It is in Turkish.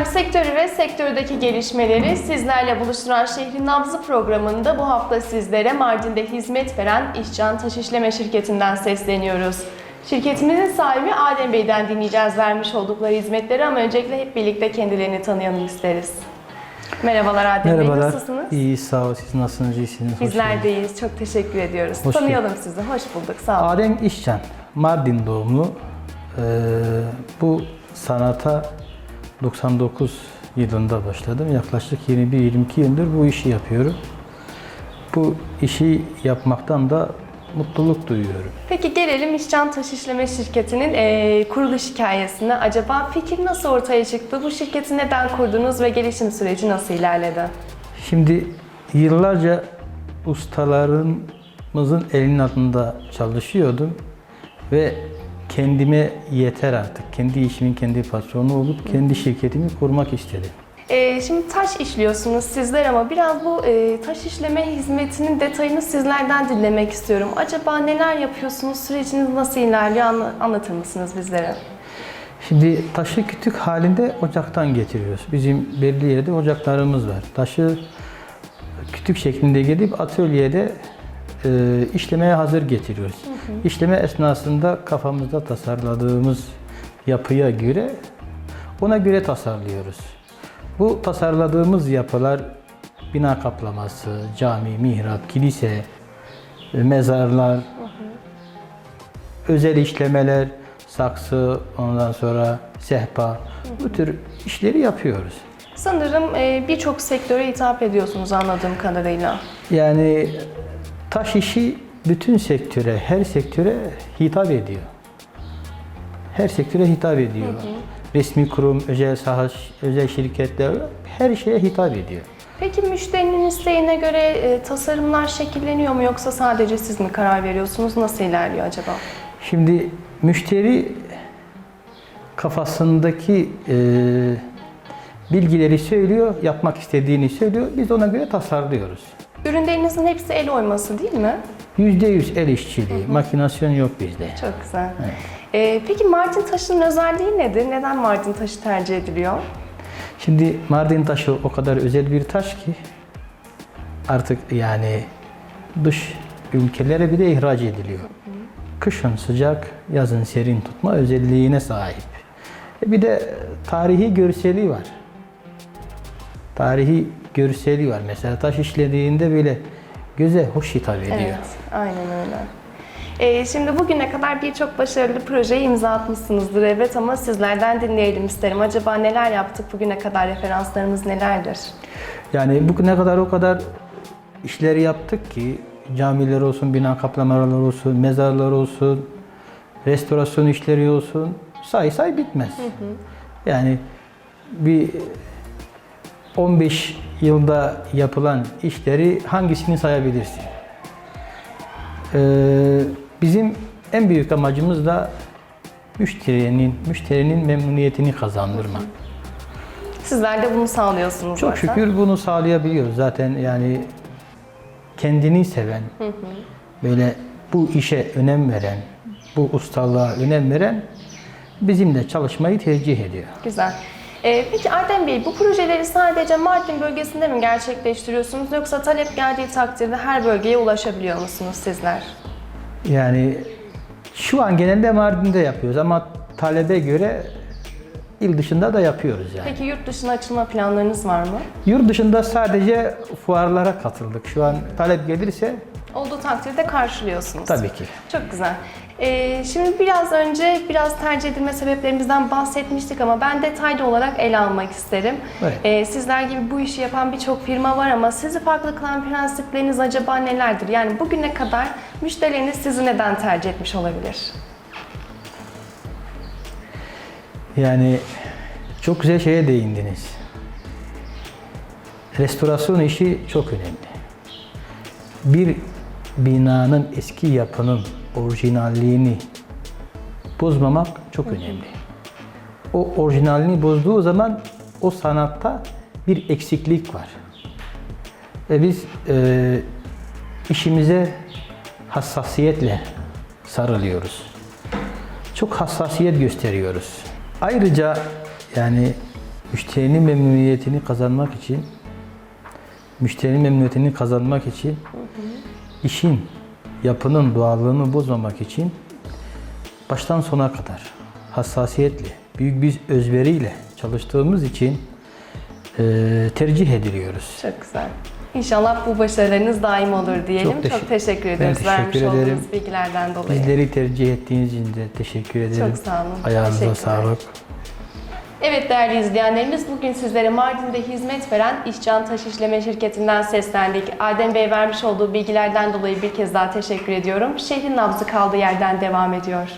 Efendim sektörü ve sektördeki gelişmeleri sizlerle buluşturan Şehrin Nabzı programında bu hafta sizlere Mardin'de hizmet veren İşcan Taş İşleme Şirketi'nden sesleniyoruz. Şirketimizin sahibi Adem Bey'den dinleyeceğiz vermiş oldukları hizmetleri ama öncelikle hep birlikte kendilerini tanıyalım isteriz. Merhabalar Adem Bey, Merhabalar. nasılsınız? İyi, sağ ol. Siz nasılsınız? İyisiniz. Bizler de iyiyiz, çok teşekkür ediyoruz. Hoş Tanıyalım sizi, hoş bulduk, sağ olun. Adem İşcan, Mardin doğumlu. Ee, bu sanata 99 yılında başladım. Yaklaşık 21-22 yıldır bu işi yapıyorum. Bu işi yapmaktan da mutluluk duyuyorum. Peki gelelim İşcan Taş İşleme Şirketi'nin eee, kuruluş hikayesine. Acaba fikir nasıl ortaya çıktı? Bu şirketi neden kurdunuz ve gelişim süreci nasıl ilerledi? Şimdi yıllarca ustalarımızın elinin altında çalışıyordum ve kendime yeter artık. Kendi işimin kendi patronu olup kendi şirketimi kurmak istedim. Eee, şimdi taş işliyorsunuz sizler ama biraz bu eee, taş işleme hizmetinin detayını sizlerden dinlemek istiyorum. Acaba neler yapıyorsunuz? Süreciniz nasıl ilerliyor? Anla- anlatır mısınız bizlere? Şimdi taşı kütük halinde ocaktan getiriyoruz. Bizim belli yerde ocaklarımız var. Taşı kütük şeklinde gelip atölyede e, işlemeye hazır getiriyoruz. İşleme esnasında kafamızda tasarladığımız yapıya göre ona göre tasarlıyoruz. Bu tasarladığımız yapılar bina kaplaması, cami, mihrap, kilise, e, mezarlar, özel işlemeler, saksı, ondan sonra sehpa, bu tür işleri yapıyoruz. Sanırım eee, birçok sektöre hitap ediyorsunuz anladığım kadarıyla. Yani taş işi bütün sektöre, her sektöre hitap ediyor. Her sektöre hitap ediyor. Resmi kurum, özel saha, özel şirketler her şeye hitap ediyor. Peki müşterinin isteğine göre e, tasarımlar şekilleniyor mu yoksa sadece siz mi karar veriyorsunuz? Nasıl ilerliyor acaba? Şimdi müşteri kafasındaki e, bilgileri söylüyor, yapmak istediğini söylüyor. Biz ona göre tasarlıyoruz. Ürünlerinizin hepsi el oyması değil mi? %100 el işçiliği, makinasyon yok bizde. Çok güzel. E, peki Mardin taşının özelliği nedir? Neden Mardin taşı tercih ediliyor? Şimdi Mardin taşı o kadar özel bir taş ki artık yani dış ülkelere bile ihraç ediliyor. Kışın sıcak, yazın serin tutma özelliğine sahip. E bir de tarihi görseli var. Tarihi görseli var. Mesela taş işlediğinde böyle göze hoş hitap ediyor. Evet, aynen öyle. E, şimdi bugüne kadar birçok başarılı projeye imza atmışsınızdır evet ama sizlerden dinleyelim isterim. Acaba neler yaptık bugüne kadar? Referanslarımız nelerdir? Yani bugüne kadar o kadar işleri yaptık ki camiler olsun, bina kaplamalar olsun, mezarlar olsun, restorasyon işleri olsun say say bitmez. Yani bir 15 yılda yapılan işleri hangisini sayabilirsin? Ee, bizim en büyük amacımız da müşterinin müşterinin memnuniyetini kazandırmak. Sizler de bunu sağlıyorsunuz Çok zaten. şükür bunu sağlayabiliyoruz. Zaten yani kendini seven, böyle bu işe önem veren, bu ustalığa önem veren bizimle çalışmayı tercih ediyor. Güzel. Ee, peki Adem Bey, bu projeleri sadece Mardin bölgesinde mi gerçekleştiriyorsunuz yoksa talep geldiği takdirde her bölgeye ulaşabiliyor musunuz sizler? Yani şu an genelde Mardin'de yapıyoruz ama talebe göre il dışında da yapıyoruz yani. Peki yurt dışına açılma planlarınız var mı? Yurt dışında sadece fuarlara katıldık. Şu an talep gelirse Olduğu takdirde karşılıyorsunuz. tabii ki. Çok güzel. Ee, şimdi biraz önce biraz tercih edilme sebeplerimizden bahsetmiştik ama ben detaylı olarak ele almak isterim. Evet. Ee, sizler gibi bu işi yapan birçok firma var ama sizi farklı kılan prensipleriniz acaba nelerdir? Yani bugüne kadar müşterileriniz sizi neden tercih etmiş olabilir? Yani çok güzel şeye değindiniz. Restorasyon işi çok önemli. Bir binanın eski yapının orijinalliğini bozmamak çok önemli. O orijinalliğini bozduğu zaman o sanatta bir eksiklik var. Ve biz e, işimize hassasiyetle sarılıyoruz çok hassasiyet gösteriyoruz. Ayrıca yani müşterinin memnuniyetini kazanmak için müşterinin memnuniyetini kazanmak için işin yapının doğallığını bozmamak için baştan sona kadar hassasiyetle, büyük bir özveriyle çalıştığımız için eee, tercih ediliyoruz. Çok güzel. İnşallah bu başarılarınız daim olur diyelim. Çok, Çok teşekkür- teşekkür Ben ederiz teşekkür vermiş ederim. olduğunuz bilgilerden dolayı. Bizleri tercih ettiğiniz için de teşekkür ederim. Çok sağ olun. Ayağınıza Teşekkürler. sağlık. Evet değerli izleyenlerimiz bugün sizlere Mardin'de hizmet veren İşcan Taş İşleme Şirketi'nden seslendik. Adem Bey vermiş olduğu bilgilerden dolayı bir kez daha teşekkür ediyorum. Şehrin nabzı kaldığı yerden devam ediyor.